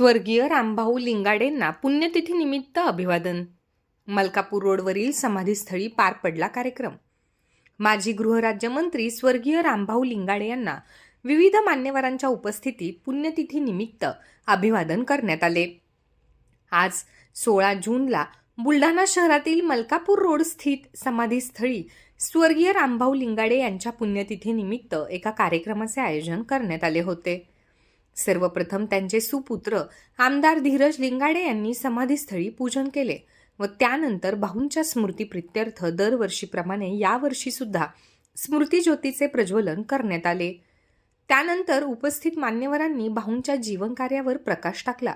स्वर्गीय रामभाऊ लिंगाडेंना पुण्यतिथीनिमित्त अभिवादन. मलकापूर रोडवरील समाधीस्थळी पार पडला कार्यक्रम. माजी गृहराज्यमंत्री स्वर्गीय रामभाऊ लिंगाडे यांना विविध मान्यवरांच्या उपस्थितीत पुण्यतिथीनिमित्त अभिवादन करण्यात आले. आज सोळा जूनला बुलढाणा शहरातील मलकापूर रोड स्थित समाधीस्थळी स्वर्गीय रामभाऊ लिंगाडे यांच्या पुण्यतिथीनिमित्त एका कार्यक्रमाचे आयोजन करण्यात आले होते. सर्वप्रथम त्यांचे सुपुत्र आमदार धीरज लिंगाडे यांनी समाधीस्थळी पूजन केले व त्यानंतर भाऊंच्या स्मृतीप्रित्यर्थ दरवर्षीप्रमाणे यावर्षी सुद्धा प्रज्वलन करण्यात आले. त्यानंतर उपस्थित मान्यवरांनी भाऊंच्या जीवनकार्यावर प्रकाश टाकला.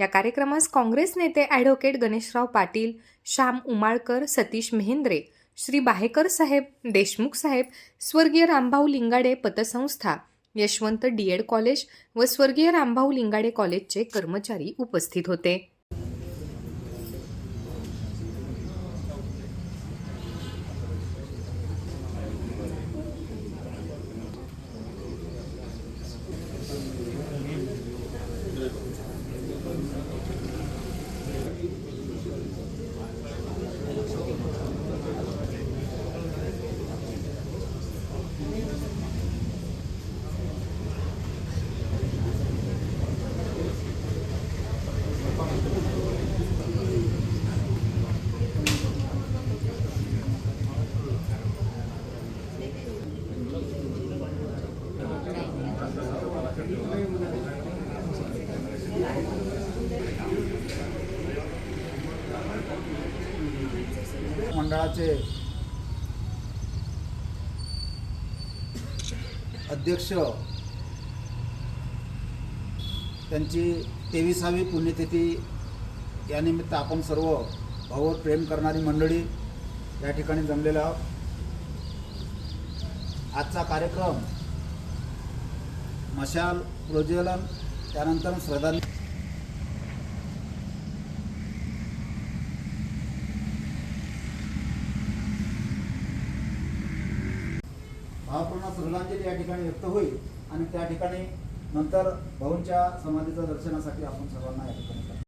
या कार्यक्रमास काँग्रेस नेते ॲडव्होकेट गणेशराव पाटील श्याम उमाळकर सतीश मेहेंद्रे श्री बाहेकर साहेब देशमुख साहेब स्वर्गीय रामभाऊ लिंगाडे पतसंस्था यशवंत डी एड कॉलेज व स्वर्गीय रामभाऊ लिंगाडे कॉलेजचे कर्मचारी उपस्थित होते. मंडळाचे अध्यक्ष त्यांची तेविसावी पुण्यतिथी यानिमित्त आपण सर्व भाऊवर प्रेम करणारी मंडळी या ठिकाणी जमलेलो आहोत. आजचा कार्यक्रम मशाल प्रज्वलन त्यानंतर श्रद्धांजली भावपूर्ण श्रद्धांजली या ठिकाणी व्यक्त होईल आणि त्या ठिकाणी नंतर भाऊंच्या समाधीच्या दर्शनासाठी आपण सर्वांना या ठिकाणी